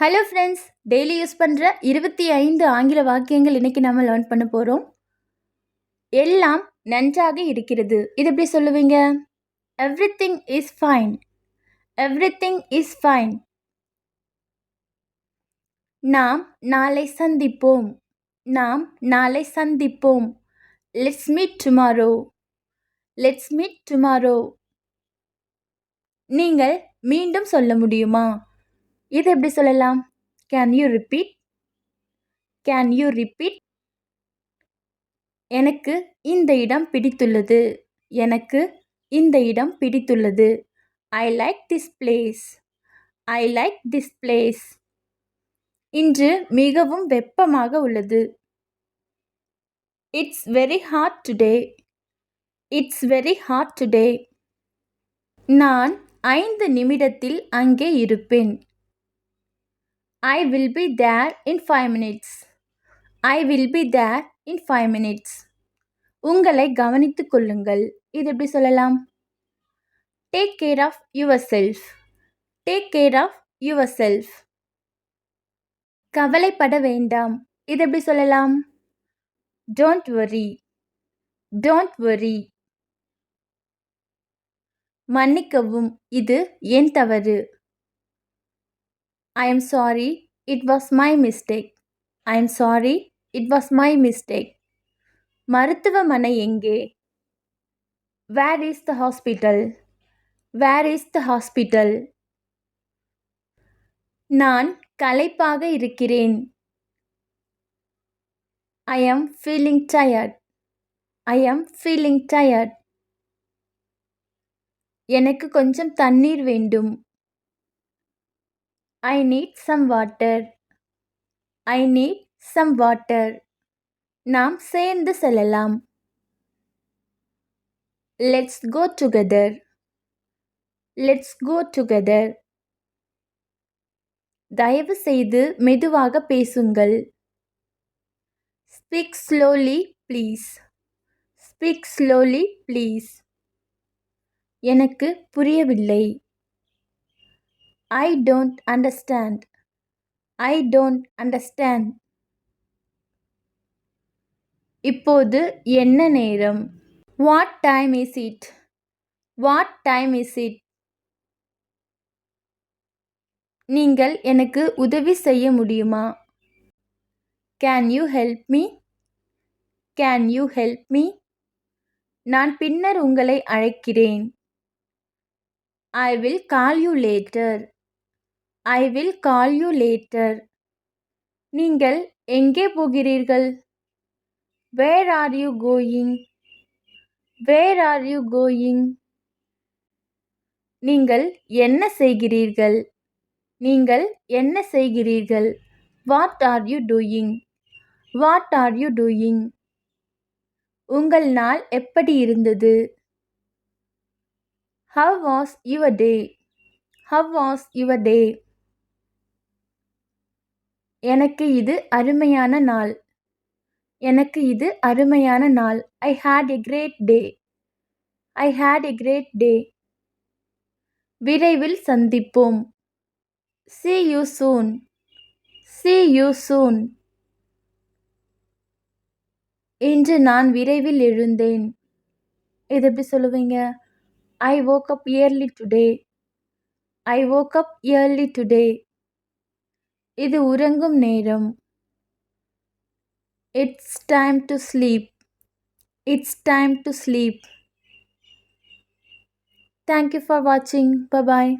Hello friends daily use பண்ணுற இருபத்தி ஐந்து ஆங்கில வாக்கியங்கள் இன்றைக்கி நம்ம லேர்ன் பண்ண போகிறோம் எல்லாம் நன்றாக இருக்கிறது. இது எப்படி சொல்லுவீங்க? Everything is fine everything is fine நாம் நாளை சந்திப்போம். நாம் நாளை சந்திப்போம். Let's meet tomorrow let's meet tomorrow நீங்கள் மீண்டும் சொல்ல முடியுமா? இது எப்படி சொல்லலாம்? Can you repeat can you repeat எனக்கு இந்த இடம் பிடித்துள்ளது. எனக்கு இந்த இடம் பிடித்துள்ளது. I like this place I like this place இன்று மிகவும் வெப்பமாக உள்ளது. It's very hot today it's very hot today நான் ஐந்து நிமிடத்தில் அங்கே இருப்பேன். I will be there in five minutes I will be there in five minutes உங்களை கவனித்து கொள்ளுங்கள். இது எப்படி சொல்லலாம்? Take care of yourself take care of yourself கவலைப்பட வேண்டாம். இது எப்படி சொல்லலாம்? டோன்ட் வரி டோன்ட் வரி மன்னிக்கவும். இது என் தவறு. I am sorry it was my mistake I am sorry it was my mistake மருத்துவமனை எங்கே? Where is the hospital where is the hospital நான் களைப்பாக இருக்கிறேன். I am feeling tired I am feeling tired எனக்கு கொஞ்சம் தண்ணீர் வேண்டும். I need some water I need some water நாம் சேர்ந்து செல்லலாம். Let's go together let's go together தயவு செய்து மெதுவாக பேசுங்கள். Speak slowly please speak slowly please எனக்கு புரியவில்லை. I don't understand I don't understand இப்போது என்ன நேரம்? What time is it what time is it நீங்கள் எனக்கு உதவி செய்ய முடியுமா? Can you help me can you help me நான் பின்னர் உங்களை அழைக்கிறேன். I will call you later I will call you later நீங்கள் எங்கே போகிறீர்கள்? Where are you going where are you going நீங்கள் என்ன செய்கிறீர்கள்? நீங்கள் என்ன செய்கிறீர்கள்? What are you doing what are you doing உங்கள் நாள் எப்படி இருந்தது? How was your day how was your day எனக்கு இது அருமையான நாள். எனக்கு இது அருமையான நாள். I had a great day I had a great day விரைவில் சந்திப்போம். See you soon see you soon இன்று நான் விரைவில் எழுந்தேன். இது எப்படி சொல்லுவீங்க? I woke up early today I woke up early today இது உறங்கும் நேரம் it's time to sleep it's time to sleep thank you for வாட்சிங் பபாய்